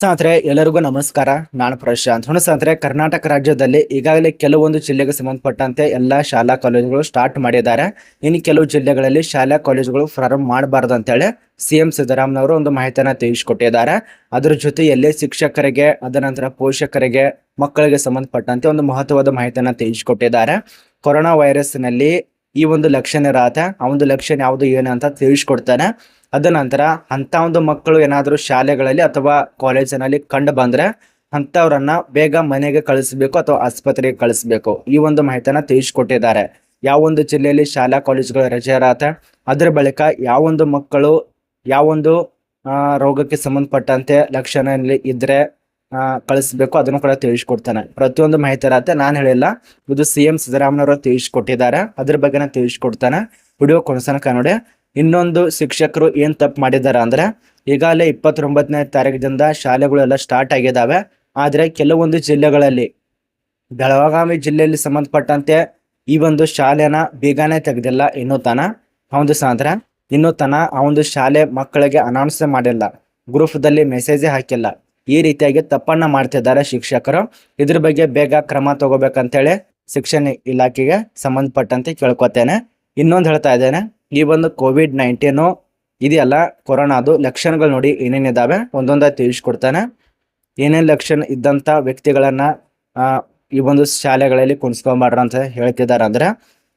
ಸ್ನೇಹಿತರೆ, ಎಲ್ಲರಿಗೂ ನಮಸ್ಕಾರ. ನಾನು ಪ್ರಶಾಂತ್. ಸ್ನೇಹಿತರೆ, ಕರ್ನಾಟಕ ರಾಜ್ಯದಲ್ಲಿ ಈಗಾಗಲೇ ಕೆಲವೊಂದು ಜಿಲ್ಲೆಗೆ ಸಂಬಂಧಪಟ್ಟಂತೆ ಎಲ್ಲಾ ಶಾಲಾ ಕಾಲೇಜುಗಳು ಸ್ಟಾರ್ಟ್ ಮಾಡಿದ್ದಾರೆ. ಇನ್ನು ಕೆಲವು ಜಿಲ್ಲೆಗಳಲ್ಲಿ ಶಾಲಾ ಕಾಲೇಜುಗಳು ಪ್ರಾರಂಭ ಮಾಡಬಾರ್ದು ಅಂತೇಳಿ ಸಿಎಂ ಸಿದ್ದರಾಮಯ್ಯವರು ಒಂದು ಮಾಹಿತಿಯನ್ನು ತಿಳಿಸಿಕೊಟ್ಟಿದ್ದಾರೆ. ಅದರ ಜೊತೆಯಲ್ಲಿ ಶಿಕ್ಷಕರಿಗೆ ಅದನಂತರ ಪೋಷಕರಿಗೆ, ಮಕ್ಕಳಿಗೆ ಸಂಬಂಧಪಟ್ಟಂತೆ ಒಂದು ಮಹತ್ವದ ಮಾಹಿತಿಯನ್ನು ತಿಳಿಸಿಕೊಟ್ಟಿದ್ದಾರೆ. ಕೊರೋನಾ ವೈರಸ್ನಲ್ಲಿ ಈ ಒಂದು ಲಕ್ಷಣ ಇರತ್ತೆ. ಆ ಒಂದು ಲಕ್ಷಣ ಯಾವುದು, ಏನು ಅಂತ ತಿಳಿಸ್ಕೊಡ್ತಾನೆ. ಅದ ನಂತರ ಅಂತ ಒಂದು ಮಕ್ಕಳು ಏನಾದರೂ ಶಾಲೆಗಳಲ್ಲಿ ಅಥವಾ ಕಾಲೇಜಿನಲ್ಲಿ ಕಂಡು ಬಂದ್ರೆ ಅಂಥವ್ರನ್ನ ಬೇಗ ಮನೆಗೆ ಕಳಿಸ್ಬೇಕು ಅಥವಾ ಆಸ್ಪತ್ರೆಗೆ ಕಳಿಸ್ಬೇಕು. ಈ ಒಂದು ಮಾಹಿತಿಯನ್ನ ತಿಳಿಸ್ಕೊಟ್ಟಿದ್ದಾರೆ. ಯಾವ ಒಂದು ಜಿಲ್ಲೆಯಲ್ಲಿ ಶಾಲಾ ಕಾಲೇಜುಗಳು ರಜೆ ಇರತ್ತೆ, ಅದರ ಬಳಿಕ ಯಾವೊಂದು ಮಕ್ಕಳು ಯಾವೊಂದು ರೋಗಕ್ಕೆ ಸಂಬಂಧಪಟ್ಟಂತೆ ಲಕ್ಷಣ ಇದ್ರೆ ಕಳಿಸ್ಬೇಕು. ಅದನ್ನು ಕೂಡ ತಿಳಿಸ್ಕೊಡ್ತಾನೆ. ಪ್ರತಿಯೊಂದು ಮಾಹಿತಿ ಇರತ್ತೆ. ನಾನು ಹೇಳಿಲ್ಲ. ಇದು ಸಿ ಎಂ ಸಿದ್ದರಾಮಯ್ಯವರು ತಿಳಿಸ್ಕೊಟ್ಟಿದ್ದಾರೆ. ಅದ್ರ ಬಗ್ಗೆನ ತಿಳಿಸ್ಕೊಡ್ತಾನೆ. ವಿಡಿಯೋ ಕೊನೆಸನಕ ನೋಡಿ ಇನ್ನೊಂದು ಶಿಕ್ಷಕರು ಏನ್ ತಪ್ಪು ಮಾಡಿದ್ದಾರೆ ಅಂದ್ರೆ, ಈಗಾಗಲೇ ಇಪ್ಪತ್ತೊಂಬತ್ತನೇ ತಾರೀಕಿನಿಂದ ಶಾಲೆಗಳೆಲ್ಲ ಸ್ಟಾರ್ಟ್ ಆಗಿದ್ದಾವೆ ಆದ್ರೆ ಕೆಲವೊಂದು ಜಿಲ್ಲೆಗಳಲ್ಲಿ, ಬೆಳಗಾವಿ ಜಿಲ್ಲೆಯಲ್ಲಿ ಸಂಬಂಧಪಟ್ಟಂತೆ ಈ ಒಂದು ಶಾಲೆನ ಬೇಗನೆ ತೆಗೆದಿಲ್ಲ. ಇನ್ನೂ ತನ. ಒಂದು ಸಾಂದ್ರ ಇನ್ನೂ ತನ ಆ ಒಂದು ಶಾಲೆ ಮಕ್ಕಳಿಗೆ ಅನೌನ್ಸ್ ಮಾಡಿಲ್ಲ. ಗ್ರೂಪ್ದಲ್ಲಿ ಮೆಸೇಜೇ ಹಾಕಿಲ್ಲ. ಈ ರೀತಿಯಾಗಿ ತಪ್ಪನ್ನ ಮಾಡ್ತಿದ್ದಾರೆ ಶಿಕ್ಷಕರು. ಇದ್ರ ಬಗ್ಗೆ ಬೇಗ ಕ್ರಮ ತಗೋಬೇಕಂತೇಳಿ ಶಿಕ್ಷಣ ಇಲಾಖೆಗೆ ಸಂಬಂಧಪಟ್ಟಂತೆ ಕೇಳ್ಕೊತೇನೆ. ಇನ್ನೊಂದು ಹೇಳ್ತಾ ಇದ್ದೇನೆ, ಈ ಒಂದು ಕೋವಿಡ್ ನೈನ್ಟೀನು ಇದೆಯಲ್ಲ ಕೊರೋನಾದು ಲಕ್ಷಣಗಳು ನೋಡಿ ಏನೇನಿದ್ದಾವೆ ಒಂದೊಂದಾಗಿ ತಿಳಿಸ್ಕೊಡ್ತಾನೆ. ಏನೇನು ಲಕ್ಷಣ ಇದ್ದಂಥ ವ್ಯಕ್ತಿಗಳನ್ನ ಈ ಒಂದು ಶಾಲೆಗಳಲ್ಲಿ ಕುಣಿಸ್ಕೊಂಬಾರ್ದು ಅಂತ ಹೇಳ್ತಿದ್ದಾರೆ ಅಂದ್ರೆ,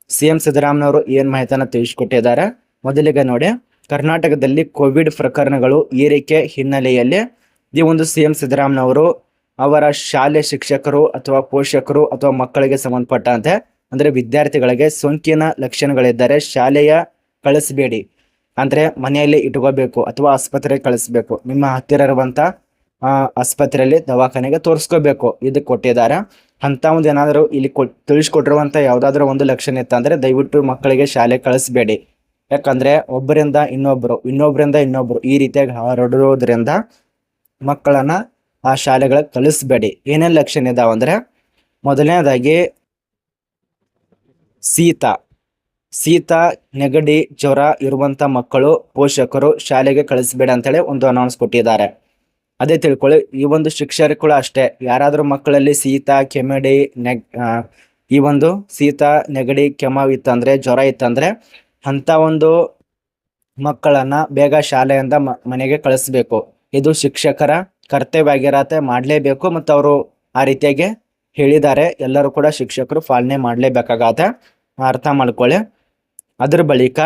ಸಿ ಎಂ ಸಿದ್ದರಾಮನವರು ಏನು ಮಾಹಿತಿಯನ್ನ ತಿಳಿಸ್ಕೊಟ್ಟಿದ್ದಾರೆ. ಮೊದಲಿಗೆ ನೋಡಿ, ಕರ್ನಾಟಕದಲ್ಲಿ ಕೋವಿಡ್ ಪ್ರಕರಣಗಳು ಏರಿಕೆ ಹಿನ್ನೆಲೆಯಲ್ಲಿ ಈ ಒಂದು ಸಿ ಎಂ ಸಿದ್ದರಾಮಯ್ಯವರು ಅವರ ಶಾಲೆ ಶಿಕ್ಷಕರು ಅಥವಾ ಪೋಷಕರು ಅಥವಾ ಮಕ್ಕಳಿಗೆ ಸಂಬಂಧಪಟ್ಟಂತೆ, ಅಂದರೆ ವಿದ್ಯಾರ್ಥಿಗಳಿಗೆ ಸೋಂಕಿನ ಲಕ್ಷಣಗಳಿದ್ದರೆ ಶಾಲೆಯ ಕಳಿಸಬೇಡಿ. ಅಂದರೆ ಮನೆಯಲ್ಲಿ ಇಟ್ಕೋಬೇಕು ಅಥವಾ ಆಸ್ಪತ್ರೆಗೆ ಕಳಿಸ್ಬೇಕು. ನಿಮ್ಮ ಹತ್ತಿರ ಇರುವಂಥ ಆಸ್ಪತ್ರೆಯಲ್ಲಿ ದವಾಖಾನೆಗೆ ತೋರಿಸ್ಕೋಬೇಕು. ಇದು ಕೊಟ್ಟಿದ್ದಾರೆ. ಅಂತ ಒಂದು ಏನಾದರೂ ಇಲ್ಲಿ ಕೊ ತಿಳಿಸ್ಕೊಟ್ಟಿರುವಂಥ ಯಾವುದಾದ್ರೂ ಒಂದು ಲಕ್ಷಣ ಇತ್ತಂದ್ರೆ ದಯವಿಟ್ಟು ಮಕ್ಕಳಿಗೆ ಶಾಲೆ ಕಳಿಸ್ಬೇಡಿ. ಯಾಕಂದರೆ ಒಬ್ಬರಿಂದ ಇನ್ನೊಬ್ಬರು ಇನ್ನೊಬ್ಬರಿಂದ ಇನ್ನೊಬ್ಬರು ಈ ರೀತಿಯಾಗಿ ಹರಡುವುದರಿಂದ ಮಕ್ಕಳನ್ನ ಆ ಶಾಲೆಗಳಿಗೆ ಕಳಿಸ್ಬೇಡಿ. ಏನೇನು ಲಕ್ಷಣ ಇದಾವ ಅಂದ್ರೆ, ಮೊದಲನೇದಾಗಿ ಸೀತ ಸೀತ ನೆಗಡಿ, ಜ್ವರ ಇರುವಂತ ಮಕ್ಕಳು, ಪೋಷಕರು ಶಾಲೆಗೆ ಕಳಿಸ್ಬೇಡ ಅಂತೇಳಿ ಒಂದು ಅನೌನ್ಸ್ ಕೊಟ್ಟಿದ್ದಾರೆ. ಅದೇ ತಿಳ್ಕೊಳ್ಳಿ, ಈ ಒಂದು ಶಿಕ್ಷಕರು ಅಷ್ಟೇ. ಯಾರಾದರೂ ಮಕ್ಕಳಲ್ಲಿ ಸೀತ ಕೆಮಡಿ ನೆಗ್ ಈ ಒಂದು ಸೀತ ನೆಗಡಿ, ಕೆಮ್ಮು ಇತ್ತಂದ್ರೆ, ಜ್ವರ ಇತ್ತಂದ್ರೆ ಅಂತ ಒಂದು ಮಕ್ಕಳನ್ನ ಬೇಗ ಶಾಲೆಯಿಂದ ಮನೆಗೆ ಕಳಿಸ್ಬೇಕು. ಇದು ಶಿಕ್ಷಕರ ಕರ್ತವ್ಯ ಆಗಿರತ್ತೆ ಮಾಡಲೇಬೇಕು ಮತ್ತು ಅವರು ಆ ರೀತಿಯಾಗಿ ಹೇಳಿದ್ದಾರೆ. ಎಲ್ಲರೂ ಕೂಡ ಶಿಕ್ಷಕರು ಪಾಲನೆ ಮಾಡಲೇಬೇಕಾಗತ್ತೆ. ಅರ್ಥ ಮಾಡ್ಕೊಳ್ಳಿ. ಅದ್ರ ಬಳಿಕ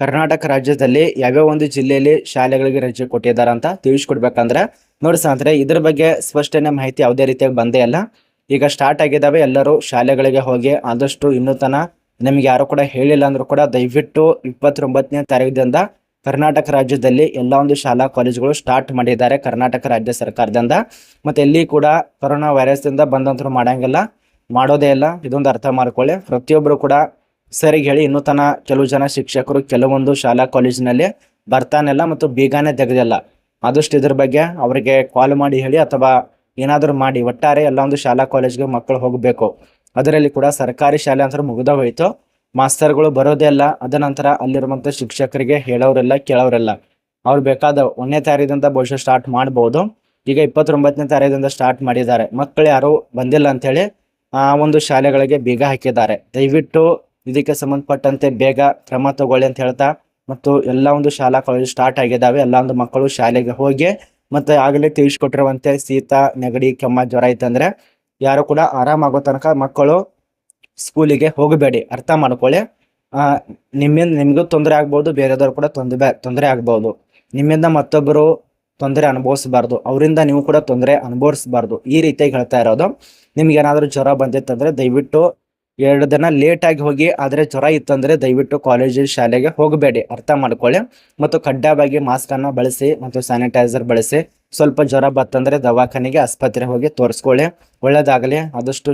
ಕರ್ನಾಟಕ ರಾಜ್ಯದಲ್ಲಿ ಯಾವ್ಯಾವ ಒಂದು ಜಿಲ್ಲೆಯಲ್ಲಿ ಶಾಲೆಗಳಿಗೆ ರಜೆ ಕೊಟ್ಟಿದ್ದಾರೆ ಅಂತ ತಿಳಿಸ್ಕೊಡ್ಬೇಕಂದ್ರೆ, ನೋಡಿ ಸ್ನೇಹಿತರೆ, ಇದ್ರ ಬಗ್ಗೆ ಸ್ಪಷ್ಟನೆ ಮಾಹಿತಿ ಯಾವುದೇ ರೀತಿಯಾಗಿ ಬಂದೇ ಇಲ್ಲ. ಈಗ ಸ್ಟಾರ್ಟ್ ಆಗಿದ್ದಾವೆ. ಎಲ್ಲರೂ ಶಾಲೆಗಳಿಗೆ ಹೋಗಿ ಆದಷ್ಟು ಇನ್ನೂ ತನ ನಿಮ್ಗೆ ಯಾರು ಕೂಡ ಹೇಳಿಲ್ಲ ಅಂದ್ರೂ ಕೂಡ ದಯವಿಟ್ಟು ಇಪ್ಪತ್ತೊಂಬತ್ತನೇ ತಾರೀಕಿನಿಂದ ಕರ್ನಾಟಕ ರಾಜ್ಯದಲ್ಲಿ ಎಲ್ಲ ಒಂದು ಶಾಲಾ ಕಾಲೇಜುಗಳು ಸ್ಟಾರ್ಟ್ ಮಾಡಿದ್ದಾರೆ ಕರ್ನಾಟಕ ರಾಜ್ಯ ಸರ್ಕಾರದಿಂದ. ಮತ್ತೆ ಎಲ್ಲಿ ಕೂಡ ಕೊರೋನಾ ವೈರಸ್ದಿಂದ ಬಂದಂತರೂ ಮಾಡಂಗಿಲ್ಲ. ಮಾಡೋದೇ ಇಲ್ಲ. ಇದೊಂದು ಅರ್ಥ ಮಾಡ್ಕೊಳ್ಳಿ. ಪ್ರತಿಯೊಬ್ಬರು ಕೂಡ ಸರಿಗೆ ಹೇಳಿ ಇನ್ನೂ ತನ ಕೆಲವು ಜನ ಶಿಕ್ಷಕರು ಕೆಲವೊಂದು ಶಾಲಾ ಕಾಲೇಜಿನಲ್ಲಿ ಬರ್ತಾನೆಲ್ಲ ಮತ್ತು ಬೀಗಾನೇ ತೆಗೆದಿಲ್ಲ. ಆದಷ್ಟು ಇದ್ರ ಬಗ್ಗೆ ಅವರಿಗೆ ಕಾಲ್ ಮಾಡಿ ಹೇಳಿ ಅಥವಾ ಏನಾದರೂ ಮಾಡಿ. ಒಟ್ಟಾರೆ ಎಲ್ಲ ಒಂದು ಶಾಲಾ ಕಾಲೇಜ್ಗೆ ಮಕ್ಕಳು ಹೋಗಬೇಕು. ಅದರಲ್ಲಿ ಕೂಡ ಸರ್ಕಾರಿ ಶಾಲೆ ಅಂತ ಮುಗಿದ ಹೋಯ್ತು. ಮಾಸ್ತರ್ಗಳು ಬರೋದೇ ಇಲ್ಲ ಅದ ನಂತರ ಅಲ್ಲಿರುವಂತ ಶಿಕ್ಷಕರಿಗೆ ಹೇಳೋರೆಲ್ಲ, ಕೇಳೋರೆಲ್ಲ. ಅವ್ರು ಬೇಕಾದ ಒಂದನೇ ತಾರೀಕಿಂದ ಬಹುಶಃ ಸ್ಟಾರ್ಟ್ ಮಾಡ್ಬೋದು. ಈಗ ಇಪ್ಪತ್ತೊಂಬತ್ತನೇ ತಾರೀಕಿಂದ ಸ್ಟಾರ್ಟ್ ಮಾಡಿದ್ದಾರೆ. ಮಕ್ಕಳು ಯಾರು ಬಂದಿಲ್ಲ ಅಂತೇಳಿ ಆ, ಒಂದು ಶಾಲೆಗಳಿಗೆ ಬೀಗ ಹಾಕಿದ್ದಾರೆ. ದಯವಿಟ್ಟು ಇದಕ್ಕೆ ಸಂಬಂಧಪಟ್ಟಂತೆ ಬೇಗ ಕ್ರಮ ತಗೊಳ್ಳಿ ಅಂತ ಹೇಳ್ತಾ, ಮತ್ತು ಎಲ್ಲ ಒಂದು ಶಾಲಾ ಕಾಲೇಜು ಸ್ಟಾರ್ಟ್ ಆಗಿದ್ದಾವೆ. ಎಲ್ಲ ಒಂದು ಮಕ್ಕಳು ಶಾಲೆಗೆ ಹೋಗಿ, ಮತ್ತೆ ಆಗಲೇ ತಿಳಿಸ್ಕೊಟ್ಟಿರುವಂತೆ ಶೀತ ನೆಗಡಿ ಕೆಮ್ಮ ಜ್ವರ ಇತ್ತಂದ್ರೆ ಯಾರು ಕೂಡ ಆರಾಮಾಗೋ ತನಕ ಮಕ್ಕಳು ಸ್ಕೂಲಿಗೆ ಹೋಗಬೇಡಿ, ಅರ್ಥ ಮಾಡ್ಕೊಳ್ಳಿ. ನಿಮ್ಮಿಂದ ನಿಮಗೂ ತೊಂದರೆ ಆಗ್ಬೋದು ಬೇರೆದವ್ರು ಕೂಡ ತೊಂದರೆ ತೊಂದರೆ ಆಗ್ಬೋದು. ನಿಮ್ಮಿಂದ ಮತ್ತೊಬ್ಬರು ತೊಂದರೆ ಅನುಭವಿಸಬಾರ್ದು, ಅವರಿಂದ ನೀವು ಕೂಡ ತೊಂದರೆ ಅನುಭವಿಸಬಾರ್ದು, ಈ ರೀತಿಯಾಗಿ ಹೇಳ್ತಾ ಇರೋದು. ನಿಮ್ಗೆ ಏನಾದರೂ ಜ್ವರ ಬಂದಿತ್ತಂದ್ರೆ ದಯವಿಟ್ಟು ಎರಡು ದಿನ ಲೇಟಾಗಿ ಹೋಗಿ, ಆದ್ರೆ ಜ್ವರ ಇತ್ತಂದ್ರೆ ದಯವಿಟ್ಟು ಕಾಲೇಜು ಶಾಲೆಗೆ ಹೋಗಬೇಡಿ, ಅರ್ಥ ಮಾಡ್ಕೊಳ್ಳಿ. ಮತ್ತು ಕಡ್ಡಾಯವಾಗಿ ಮಾಸ್ಕ್ ಅನ್ನ ಬಳಸಿ ಮತ್ತು ಸ್ಯಾನಿಟೈಸರ್ ಬಳಸಿ, ಸ್ವಲ್ಪ ಜ್ವರ ಬತ್ತಂದ್ರೆ ದವಾಖಾನೆಗೆ ಆಸ್ಪತ್ರೆಗೆ ಹೋಗಿ ತೋರಿಸ್ಕೊಳ್ಳಿ. ಒಳ್ಳೇದಾಗಲಿ, ಆದಷ್ಟು